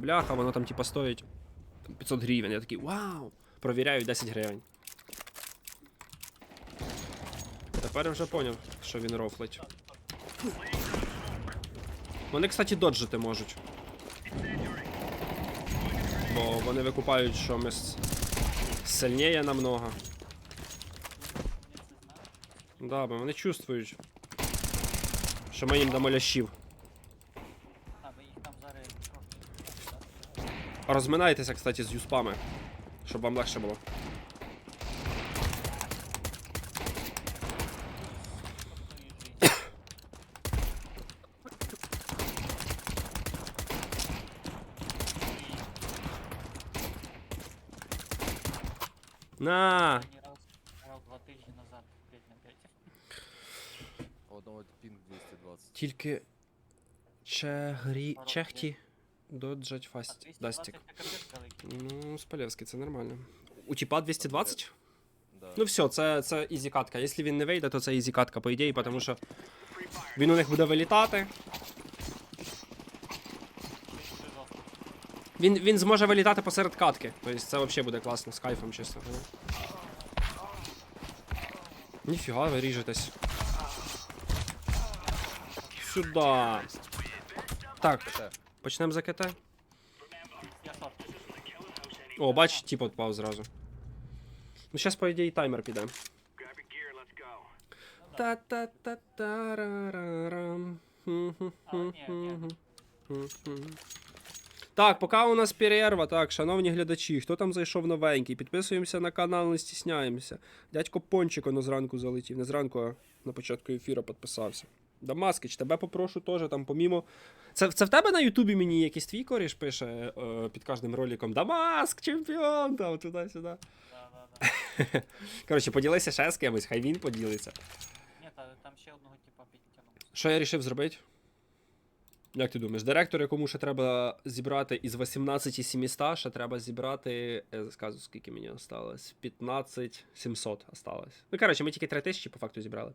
бляха, воно там типа стоїть 500 гривень. Я такий, вау! Провіряю 10 гривень. Тепер я вже поняв, що він рофлить. Вони, кстати, доджити можуть. Бо вони викупають, що ми сильніє намного. Да, бо вони чувствують, що ми їм дамо лящів. А, ви їх там зараз трохи. Розминайтеся, кстати, з юспами, щоб вам легше було. На! Останній раз грав два тижні назад 5 на 5. У одного пінг 220. Тільки чегрі... чехті доджать А фаст 220 дастік. це капець великий. Ну, Спалевський, це нормально. У тіпа 220? Да. Ну все, це, це ізі катка. Якщо він не вийде, то це ізі катка, по ідеї, тому що він у них буде вилітати. Він, він зможе вилітати посеред катки. Тобто це взагалі буде класно з кайфом, чесно. Ніфіга, ви ріжетесь. Сюда. Так, КТ. Почнемо за КТ. О, бач, тип отпав зразу. Ну, зараз, по ідеї, таймер піде. Та-та-та-тарарарам. Так, поки у нас перерва, так, шановні глядачі, хто там зайшов новенький, підписуємося на канал, не стісняємося. Дядько Пончик воно зранку залетів, не зранку, а на початку ефіру підписався. Дамаскич, тебе попрошу теж там помімо. Це, це в тебе на Ютубі мені якийсь твій коріш пише е, під кожним роликом Дамаск, чемпіон, там туди-сюди. Да, да, да. Коротше, поділися ще з кимось, хай він поділиться. Ні, та, там ще одного типа підтягнув. Що я вирішив зробити? Як ти думаєш, директор, якому ще треба зібрати із 18 700, ще треба зібрати. Я скажу, скільки мені осталось? 15 700 осталось. Ну, коротше, ми тільки 3000 по факту зібрали.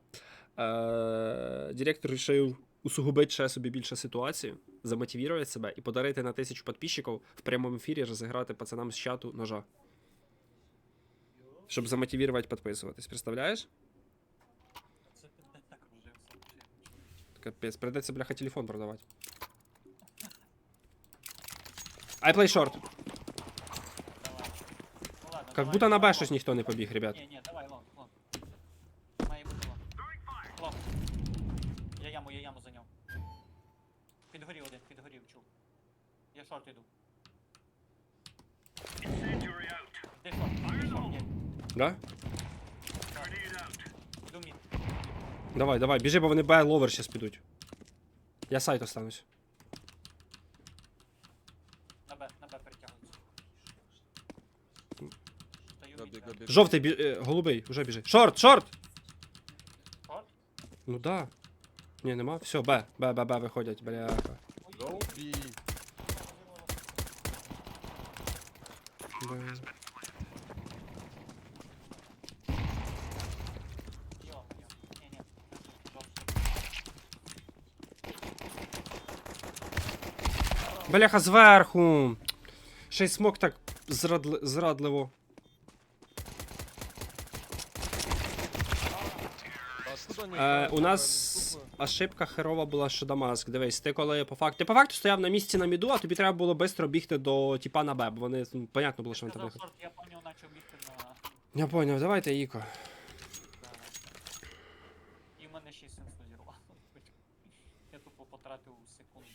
Е, директор вирішив усугубити ще собі більше ситуацію, замотивувати себе і подарити на тисячу підписчиків в прямому ефірі розіграти пацанам з чату ножа. Щоб замотивувати підписуватись. Представляєш? Капець, придеться, бляха, телефон продавати. I play short. Давай. Ну ладно, Как давай, будто на давай, Б щось лонг. ніхто не побіг, ребят. Ні, ні, давай лонг, лонг. Має бути лонг. Лонг. Я яму, я яму зайняв. Підгорів один, підгорів, чув. Я шорт іду. Де шорт? Де шорт? Є. Да? Давай, давай, біжи, бо вони Б ловер зараз підуть. Я сайт останусь. На Б, на Б. Стою мід. гобі. Жовтий, бі... е, голубий, вже біжи. Шорт, шорт! Шорт? Ну да. Ні, нема. Все, Б, Б, Б, Б виходять, бляха. Go B. Б. Йо, йо. Ні, ні. Жовт. Бляха, зверху! Ще й смок так зрадли... зрадливо. Е, у нас ошибка херова була, що Дамаск. Дивись, ти коли по факту. Ти по факту стояв на місці на міду, а тобі треба було швидко бігти до тіпа на Б, бо вони, ну, понятно було, що він там Сказав я поняв, бігти на... Я поняв, давайте Іко. І в мене ще й сенсу зірвало. Я тупо потратив секунд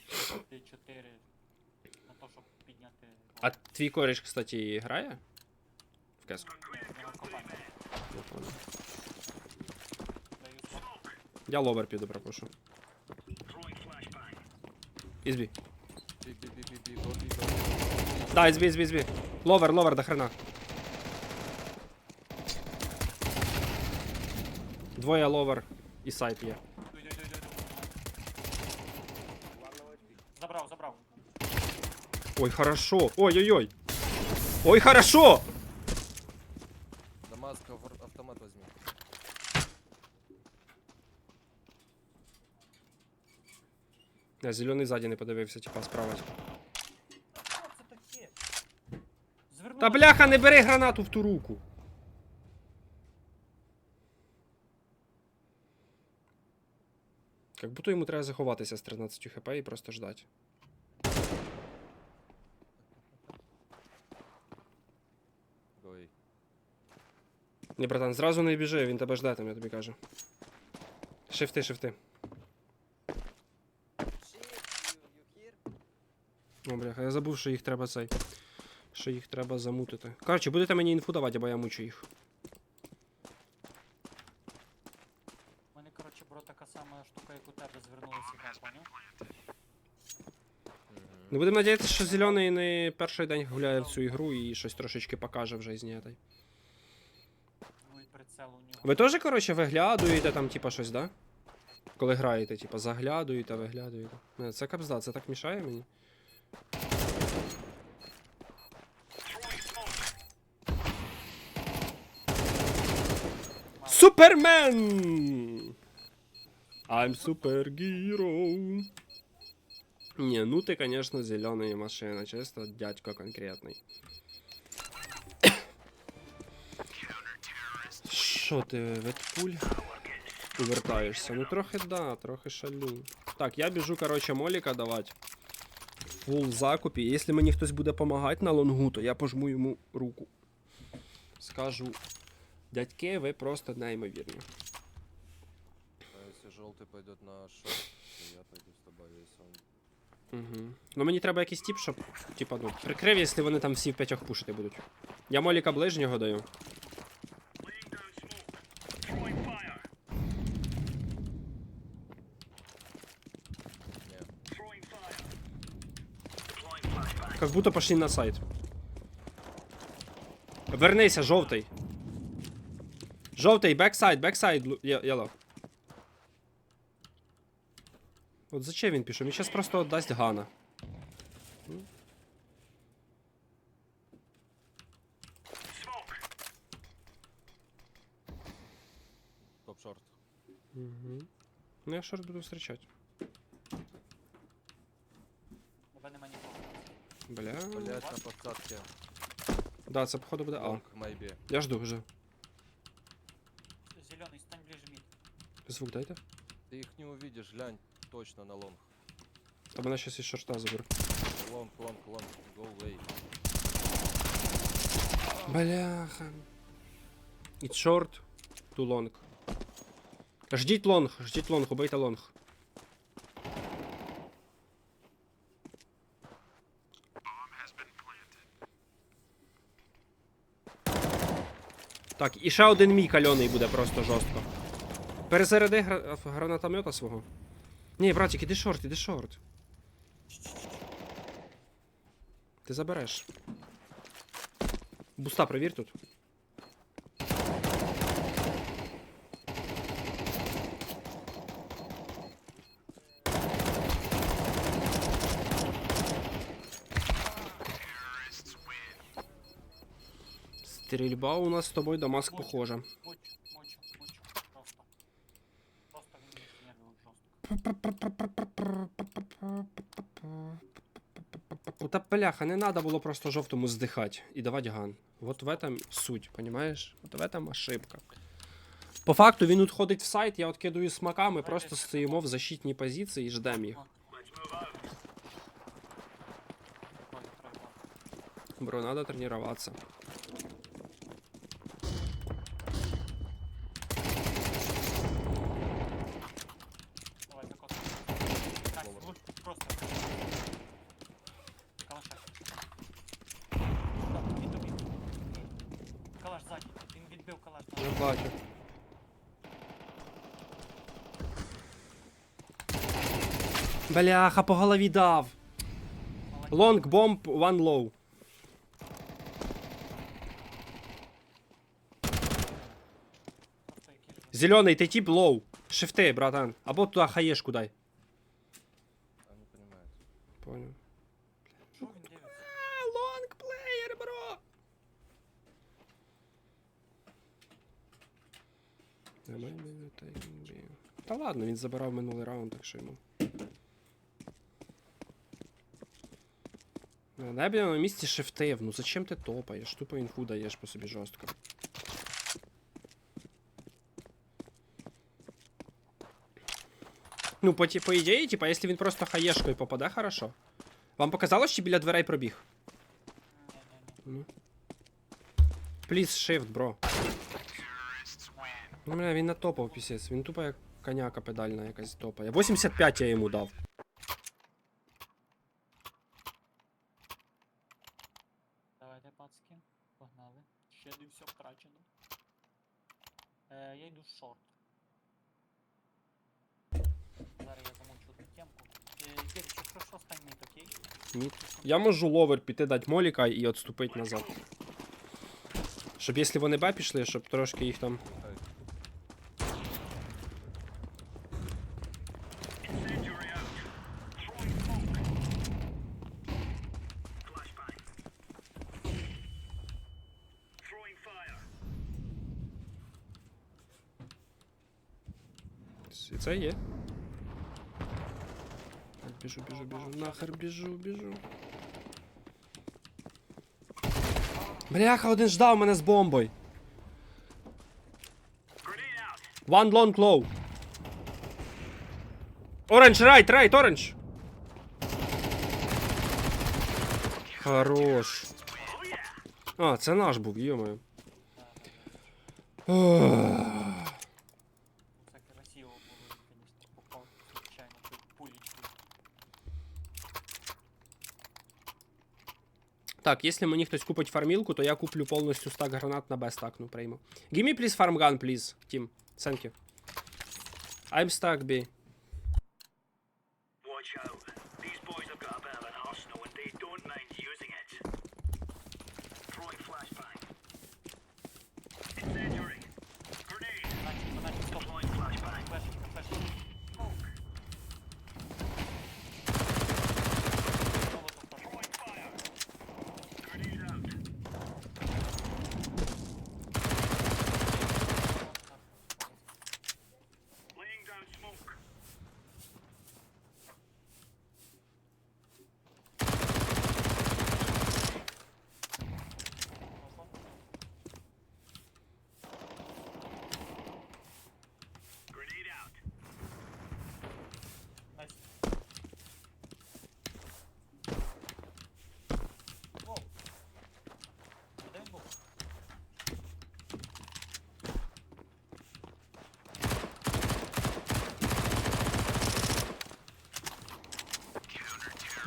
4 на те, щоб підняти... А твій коріш, кстати, грає? В кеску. Я ловер піду, пропушу. Ізбі. Да, ізбі, ізбі, ізбі. Ловер, ловер до хрена. Двоє ловер і сайт є. Ой, хорошо. Ой-ой-ой. Ой, хорошо! Дамаск, автомат возьми. Я зелений ззаді не подивився, типа справа. Та бляха, не бери гранату в ту руку. Как будто йому треба заховатися з 13 хп і просто ждать. Ні, братан, зразу не біжи, він тебе жде там, я тобі кажу. Шифти, шифти. О, бляха, я забув, що їх треба цей. Що їх треба замутити. Коротше, будете мені інфу давати, або я мучу їх. У мене, коротше, бро, така сама штука, як у тебе звернулася гра, поняв? Ну будемо надіятися, що зелений не перший день гуляє в цю ігру і щось трошечки покаже вже з неї. Ну і прицел у нього. Ви теж, коротше, виглядуєте там, типа, щось, да? Коли граєте, типа, заглядуєте, виглядуєте. Не, це капзда, це так мішає мені. Супермен! I'm супергіро. Не, ну ты, конечно, зеленая машина, чисто дядько конкретный. Що ти, ветпуль? Увертаєшся? Ну трохи да, трохи шалю. Так, я біжу, короче, моліка давати. Фул в закупі. Якщо мені хтось буде допомагати на лонгу, то я пожму йому руку. Скажу. Дядьки, ви просто неймовірні. А если желтый пойдет на шорт, то я пойду с тобой, если он... Угу. Ну мені треба якийсь тип, щоб, типа, ну, прикрив, якщо вони там всі в п'ятьох пушити будуть. Я моліка ближнього даю. Нет. Как будто пошли на сайт. Вернися, жовтий. Жовтий, бексайд, бексайд, yellow. От зачем він пішов? Він зараз просто дасть гана. Топ шорт. Угу. Ну я шорт буду зустрічати. Бля. Блять, на подсадке. Да, це походу буде А. Лонг, maybe. Я жду вже. Зелений, стань ближе мід. Звук дайте. Ты их не увидишь, глянь точно на лонг. Та мене щось із шорта заберу. Лонг, лонг, лонг, go away. Бляха. It's short, too long. Ждіть лонг, ждіть лонг, убийте лонг. Так, і ще один мій кальоний буде просто жорстко. Перезаряди гра... гранатомета свого. Ні, братик, іди шорт, іди шорт. Ти забереш. Буста провір тут. Стрільба у нас з тобою Дамаск похожа. Та бляха, не надо було просто жовтому здихати і давати ган. Вот в этом суть, понимаешь? Вот в этом ошибка. По факту він відходить в сайт, я откидую смаками, просто стоїмо в защитній позиції і ждемо їх. Бро, надо тренуватися. Давай, закот. Так, луч, просто. Калаша. Так, він тобі. Калаш ззаді. Він відбив калаш. Я бачу. Бляха, по голові дав. Long bomb, one low. Зелений, ти тип лоу. Шифти, братан. Або туди хаєшку дай. Понял. Лонг плеєр, бро. Та ладно, він забирав минулий раунд, так що йому. Дай б я на місці шифтив. Ну зачем ти топаєш? Тупо інфу даєш по собі жорстко. Ну, по, ті- по ідеї, типа, якщо він просто хаєшкою попаде, хорошо. Вам показалось, чи біля дверей пробіг? Ні-ні-ні. Пліз shift, бро. Ну, бля, він натопав пісець. Він тупо як коняка педальна якась топає. 85 я йому дав. Ні. Я можу ловер піти дати моліка і відступити назад. Щоб якщо вони Б пішли, щоб трошки їх там. Це є. Так, біжу, біжу, Нахер біжу, біжу. Бляха, один ждав мене з бомбою. One long low. Orange, right, right, orange. Хорош. А, це наш був, йомаю. Так, якщо мені хтось купить фармілку, то я куплю повністю стак гранат на Б стакну прийму. Give me please farm gun, please, Team. Thank you. I'm stuck, B.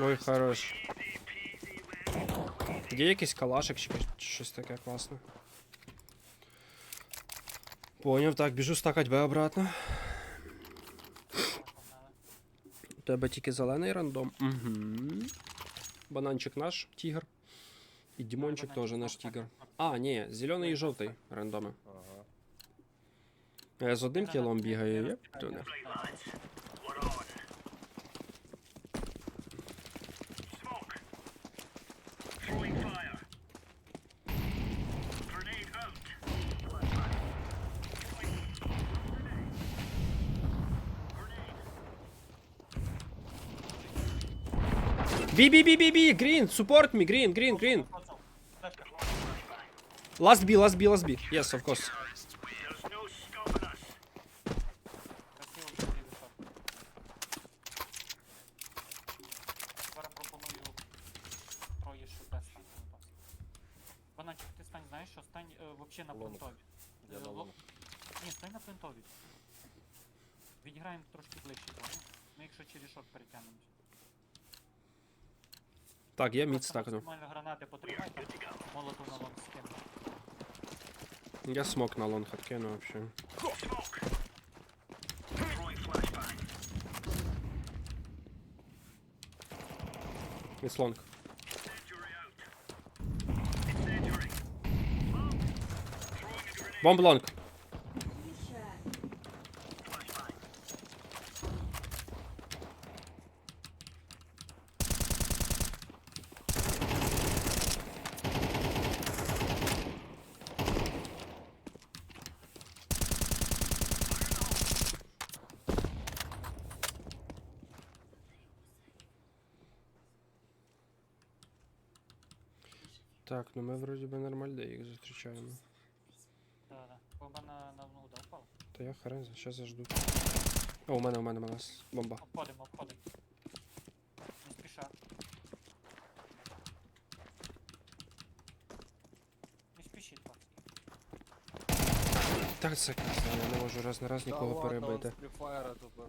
Ой, хорош. Є якийсь калашик чи щось таке класне. Поняв, так, біжу стакать Б обратно. У тебе тільки зелений рандом. Угу. Бананчик наш, тігр. І Дімончик теж наш тігр. А, ні, зелений і жовтий рандоми. Я з одним тілом бігаю, є? То B, B, B, B, B, green, support me, green, green, green. Last B, last B, last B. Yes, of course. Так, я мід стакну. максимально гранати потримай, там молоту на лонг скину. Я смок на лонг откину вообще. Smoke. Throwing flashbang. It's зустрічаємо. Да, да. Бомба на, на ну, да, упала. Та я хрен, зараз зажду. О, у мене, у мене, у мене бомба. Обходимо, обходимо. Не спіша. Не спішіть, пацки. Так, це класно, я не можу раз на раз нікого перебити. Он з Free тупо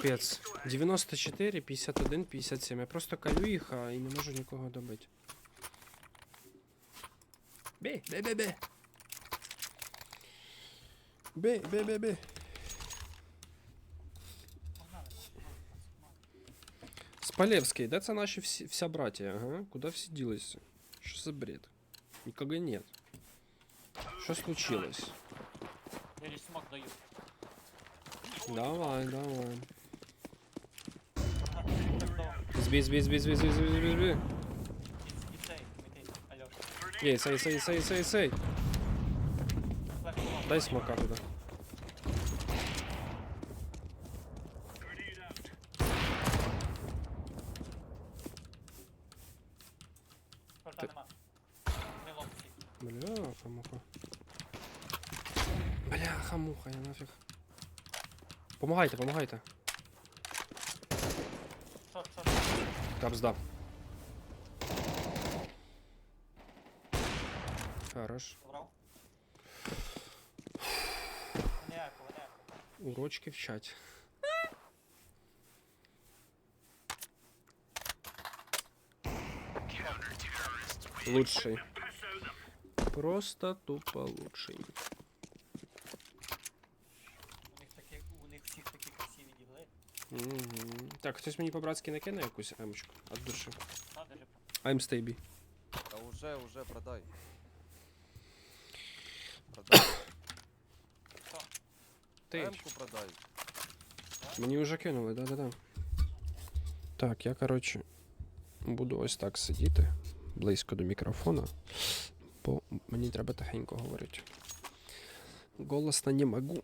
Капець. 94, 51, 57. Я просто калю їх, а і не можу нікого добити. Бей, бей, бей, бей. Бей, бей, бей, бей. Погнали, погнали, пацки, Спалевский, де це наші всі, вся братія, ага? Куда всі ділися? Що за бред? Никого нет. Що случилось? Я лишь смог даю. Давай, давай. Збій, збій, збій, збій, збій, збій, збій, збій. І цей. Єй, сей, сей, сей, сей, сей. Флеш. Дай смока туди. Шорта нема. Не лопці. Бляха, муха. Бляха, муха, я нафіг. Помагайте, помагайте. Капсда. Хорош. Урочки в чате. Лучший. Просто тупо лучший. Угу. Так, хтось мені по-братськи накине якусь емочку від душі. I'm stable. Та уже, уже продай. Продай. Ти. М-ку продай. Мені вже кинули, да-да-да. Так, я, коротше, буду ось так сидіти близько до мікрофона, бо мені треба тихенько говорити. Голосно не можу.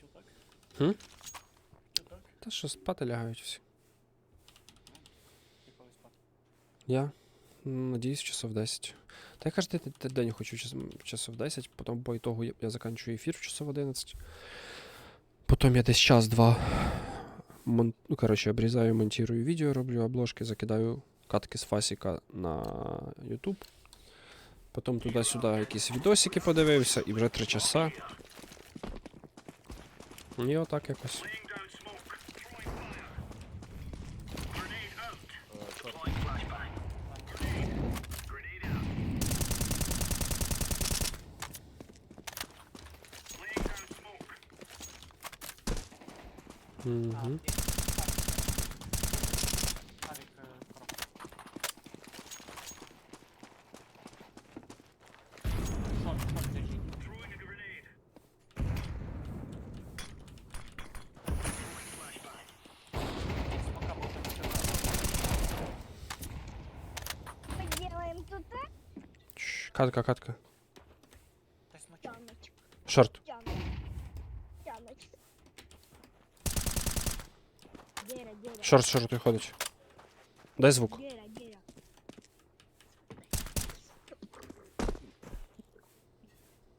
Чу так? Хм? Та що спати лягають всі. Я надіюсь, часов 10. Та я кожен день- хочу час, часов 10, потім по ітогу я, я закінчую ефір в часов 11. Потім я десь час-два. Мон... Ну, коротше, обрізаю, монтую відео, роблю обложки, закидаю катки з фасіка на YouTube. Потім туди-сюди якісь відосики подивився і вже 3 часа. I tak jakoś. Mhm. Катка, катка. Шорт. Шорт, шорт виходить. Дай звук.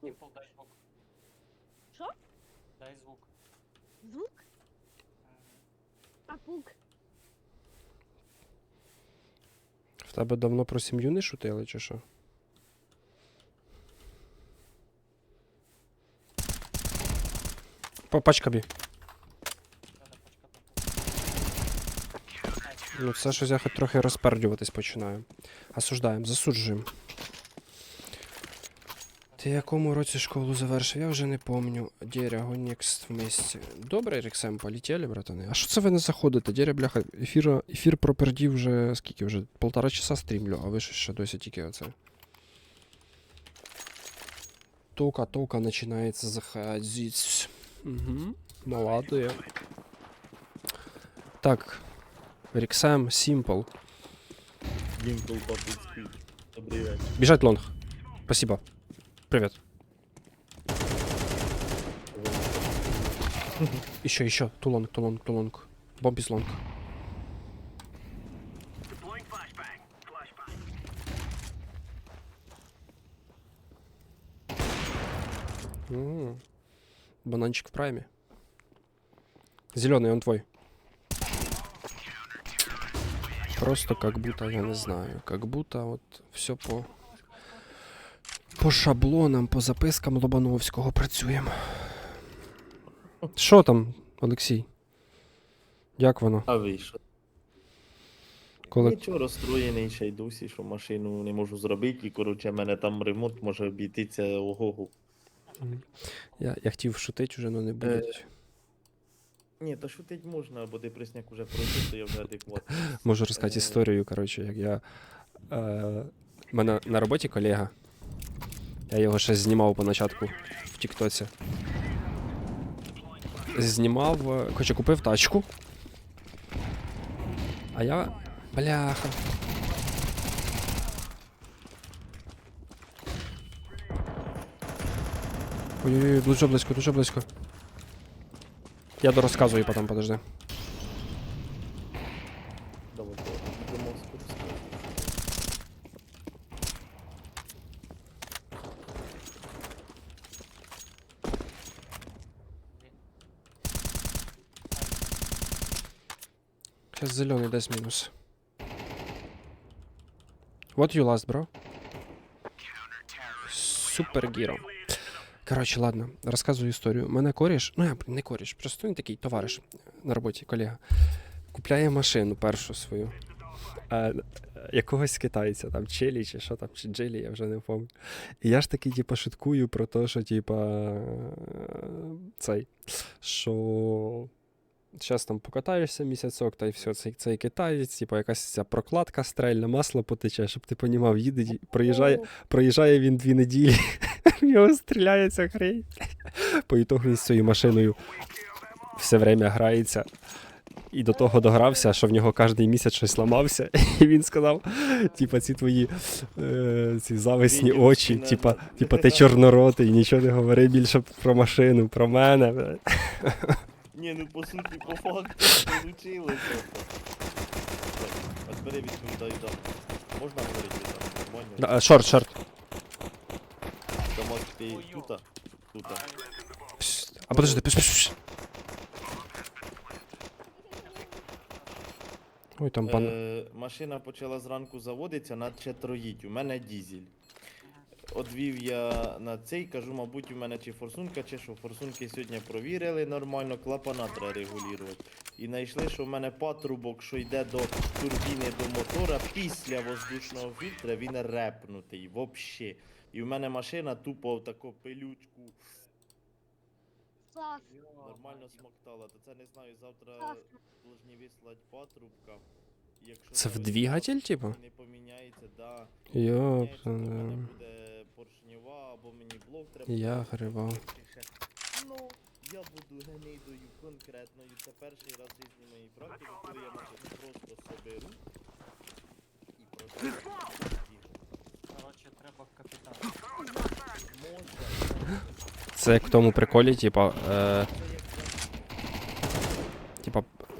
Дімпл, дай звук. Що? Дай звук. Звук? А пук? В тебе давно про сім'ю не шутили, чи що? По пачка. Ну, це щось я хоч трохи розпердюватись починаю. Осуждаємо, засуджуємо. Ти якому році школу завершив? Я вже не помню. Деря, Гонікс вместе. Добре, Рексем, полетіли, братани. А що це ви не заходите? Деря, бляха, ефір, ефір пропердів вже скільки вже? Полтора часа стрімлю, а ви що ще досі тільки оце. Тока-тока починається заходить. Угу. Ну Молодые. Так. Риксам, Симпл. Симпл Бежать лонг. Спасибо. Привет. еще, еще. Тулонг, тулонг, тулонг. Бомбис лонг. Mm-hmm. Бананчик в прайме. Зеленый, он твой. Просто как будто, я не знаю, как будто вот все по, по шаблонам, по запискам Лобановського працюємо. Що там, Олексій? Як воно? А вийшов. Коли... Нічого розстроєний ще й досі, що машину не можу зробити, і коротше, мене там ремонт може обійтися ого-го. Я, я хотів шутити вже, але не буде. Ні, та шутить можна, бо депресняк уже пройшов, то я вже адекватний. Можу розказати Е. історію, коротше, як я. Е, у мене на роботі колега. Я його ще знімав поначатку в Тіктоці. Знімав, е, коротше, купив тачку. А я. Бляха. Ой-ой-ой, дуже близько, дуже близько. Я дорозказую потім, подожди. Сейчас зеленый десь мінус. What you last, bro? Супер гіро. Коротше, ладно, розказую історію. Мене коріш, ну я не коріш, просто він такий товариш на роботі, колега. Купляє машину першу свою. А, якогось китайця, там Челі чи що там, чи Джилі, я вже не пам'ятаю. І я ж таки, типу, шуткую про те, що, типа, цей, що Зараз там покатаєшся місяцок, та й все, цей, цей китаєць, типу, якась ця прокладка стрельна, масло потече, щоб ти понімав, їде, проїжджає, проїжджає він дві неділі, в нього стріляється хрень. По ітогу він з цією машиною все время грається. І до того догрався, що в нього кожен місяць щось ламався. І він сказав: типа, ці твої е, ці зависні очі, типа, типа ти чорноротий, нічого не говори більше про машину, про мене. бля». Ні, ну по суті, по факту. А тепер я відповідаю, да. Можна говорити там нормально? Да, е, Шорт, шорт. Дамо ти тута? Тута. Пс, А подожди, пш, пш, пш. Ой, там пан. Е, машина почала зранку заводитися, наче троїть. У мене дізель. Одвів я на цей, кажу, мабуть, у мене чи форсунка, чи що. Форсунки сьогодні провірили нормально, клапана треба регулювати. І знайшли, що в мене патрубок, що йде до турбіни до мотора, після воздушного фільтра він репнутий, взагалі. І в мене машина тупо в таку пилючку нормально смоктала. То це не знаю, завтра должні вислати патрубка. Це в двигатель, типу? не поміняється, да. Йоп, мене буде поршнева, або мені блок треба. я ще. Ну, я буду гнидою конкретною. Це перший раз в житті моїй коли я значить, просто соберу і просто Коротше, треба капітан. можна. Це як в тому приколі, типа. Е, типа,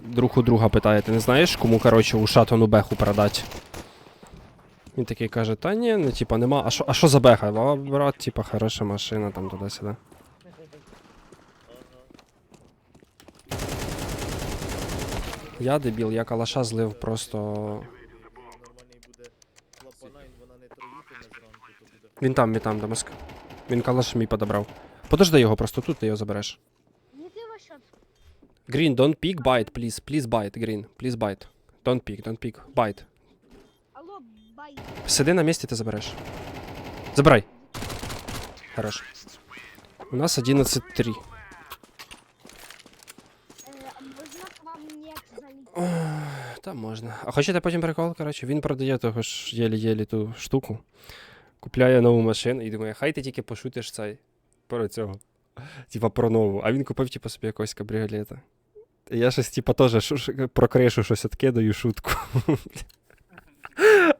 друг у друга питає, ти не знаєш, кому, коротше, у шатону беху продати? Він такий каже, та ні, ну, типа, нема. А що, а що за беха? А, брат, типа, хороша машина, там туди-сюди. Я дебіл, я калаша злив просто. Він там, він там, Дамаск. Він калаш мій подобрав. Подожди його просто тут, ти його забереш. Green, don't pick, bite, please. Please bite, Green. Please bite. Don't pick, don't pick. Bite. Алло, бай. Сиди на місці, ти забереш. Забирай. Хорош. У нас 11-3. Е, можна к вам не залітати? Та можна. А хочете потім прикол, коротше, він продає того ж єлі-єлі ту штуку. Купляє нову машину і думає, хай ти тільки пошутиш цей про цього. Типа про нову. А він купив, типа, собі якогось кабріолета. Я щось, типа, теж про кришу щось откидаю шутку.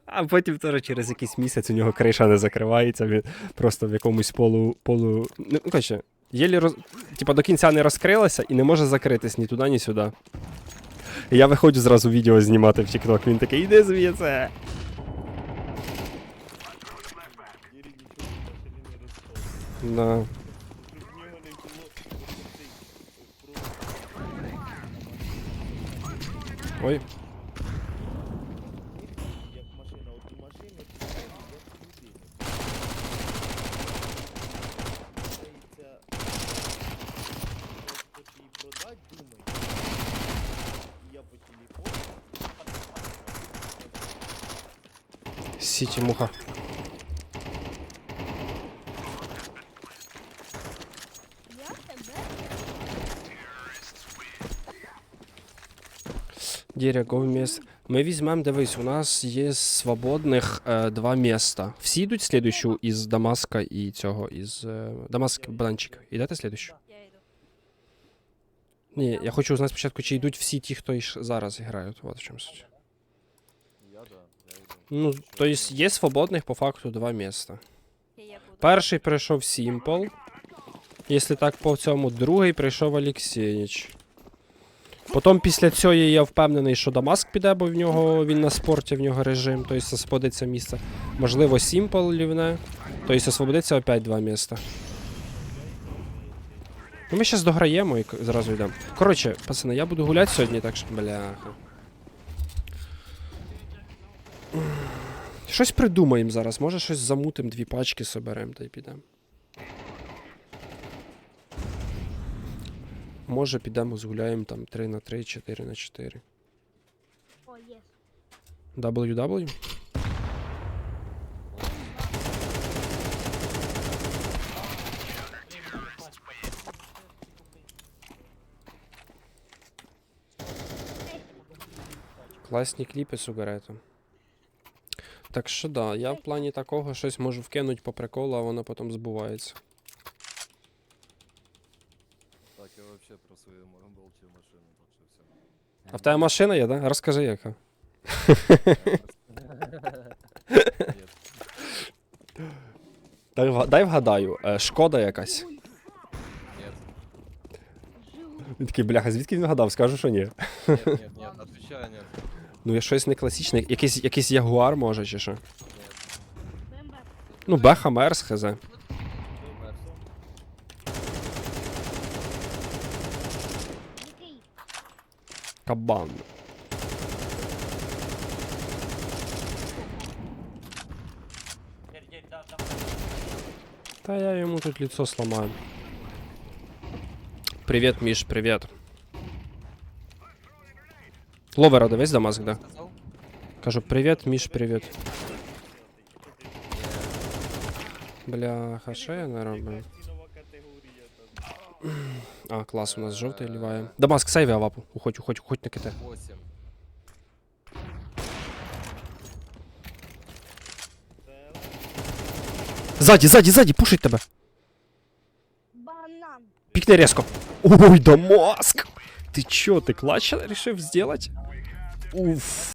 А потім теж через якийсь місяць у нього криша не закривається, він просто в якомусь полу. полу... Ну, коротше, єлі роз... типа до кінця не розкрилася і не може закритись ні туди, ні сюди. Я виходжу зразу відео знімати в TikTok, він такий, іди звідси. Да. Ой. Сити муха. Діря, go міс. Ми візьмемо, дивись, у нас є свободних е, два міста. Всі йдуть слідущу із Дамаска і цього, із е, Дамаск Бананчик. Ідете слідущу? Ні, я хочу узнати спочатку, чи йдуть всі ті, хто іш зараз грають. Вот в чому суть. Ну, то есть є свободних по факту два міста. Перший прийшов Сімпл. Якщо так по цьому, другий прийшов Олексєніч. Потім після цього я впевнений, що Дамаск піде, бо в нього він на спорті, в нього режим, тобто освободиться місце. Можливо, Сімпл лівне. Тобто освободиться опять два міста. Ну, ми зараз дограємо і зразу йдемо. Коротше, пацани, я буду гуляти сьогодні, так що. Бляха. Щось придумаємо зараз. Може щось замутим, дві пачки соберемо та й підемо. Може підемо згуляємо там 3 на 3, 4 на 4. О, є. WW? Класні кліпи сугарету. Так що да, я в плані такого щось можу вкинути по приколу, а воно потім збувається. Про свою болтів машину, так що все. А в тебе машина є, да? Розкажи яка. Дай, вга- дай вгадаю, е, шкода якась. нет. Він такий, бляха, звідки він вгадав? Скажу, що ні. Нет, нет, нет, отвечаю, нет. Ну, я щось не класичне. Якийсь, якийсь ягуар може, чи що? Ну, Беха Мерс, хз. Мерс. Який? Кабан. Дір, дір, дав, дав. Та я йому тут лицо сломаю. Привіт, Міш, привіт. Ловера дивись Дамаск, да? Сказав? Кажу, привіт, Міш, привіт. Бляха, що я не роблю? Цінова категорія там. А, клас, у нас жовтий ліває. Дамаск, сейві авапу. Уходь, уходь, уходь на ките. 8. Ззаді, ззаді, ззаді, пушить тебе. Банан. Пікни резко. Ой, Дамаск! Ти чо, ти клатч решив сделать? Уф.